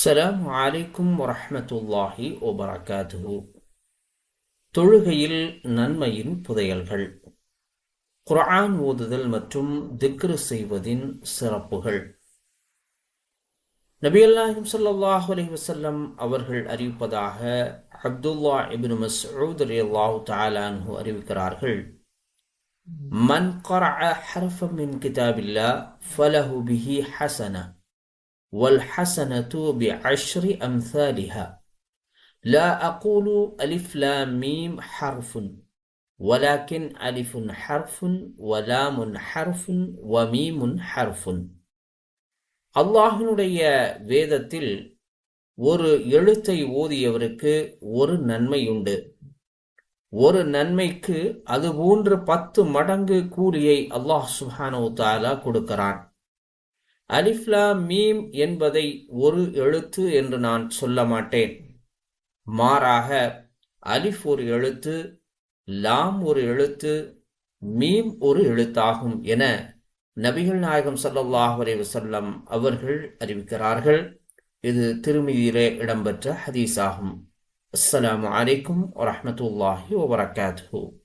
அஸ்ஸலாம் அலைக்கும் வரஹமத்துல்லாஹி ஒபரகாத்து தொழுகையில் நன்மையின் புதையல்கள் குரான் ஓதுதல் மற்றும் திக்ரு செய்வதின் சிறப்புகள் நபியல்லாஹிம் சல்லாஹ் அலி வசல்லம் அவர்கள் அறிவிப்பதாக அப்துல்லா இபின் மஸ்ஊத் அலி அல்லாஹு தாலான்ஹு அறிவிக்கிறார்கள் மன் கரஅ ஹர்ஃப மின் கிதாபில்லா ஃபலஹு பிஹி ஹசனா به حسنه والحسنة بعشر أمثالها لا أقول ألف لام ميم حرف ولكن ألف حرف ولام حرف وميم حرف அல்லாஹினுடைய வேதத்தில் ஒரு எழுத்தை ஓதியவருக்கு ஒரு நன்மையுண்டு ஒரு நன்மைக்கு அது போன்று பத்து மடங்கு கூலியை அல்லாஹ் சுஹானு தாலா கொடுக்கிறான் அலிஃப்லா மீம் என்பதை ஒரு எழுத்து என்று நான் சொல்ல மாட்டேன். மாறாக அலிஃப் ஒரு எழுத்து லாம் ஒரு எழுத்து மீம் ஒரு எழுத்தாகும் என நபிகள் நாயகம் ஸல்லல்லாஹு அலைஹி வஸல்லம் அவர்கள் அறிவிக்கிறார்கள். இது திருமதியிலே இடம்பெற்ற ஹதீஸாகும். அஸ்லாம் வலைக்கும் வரமத்துல்லாஹி வபரகாத்துஹு.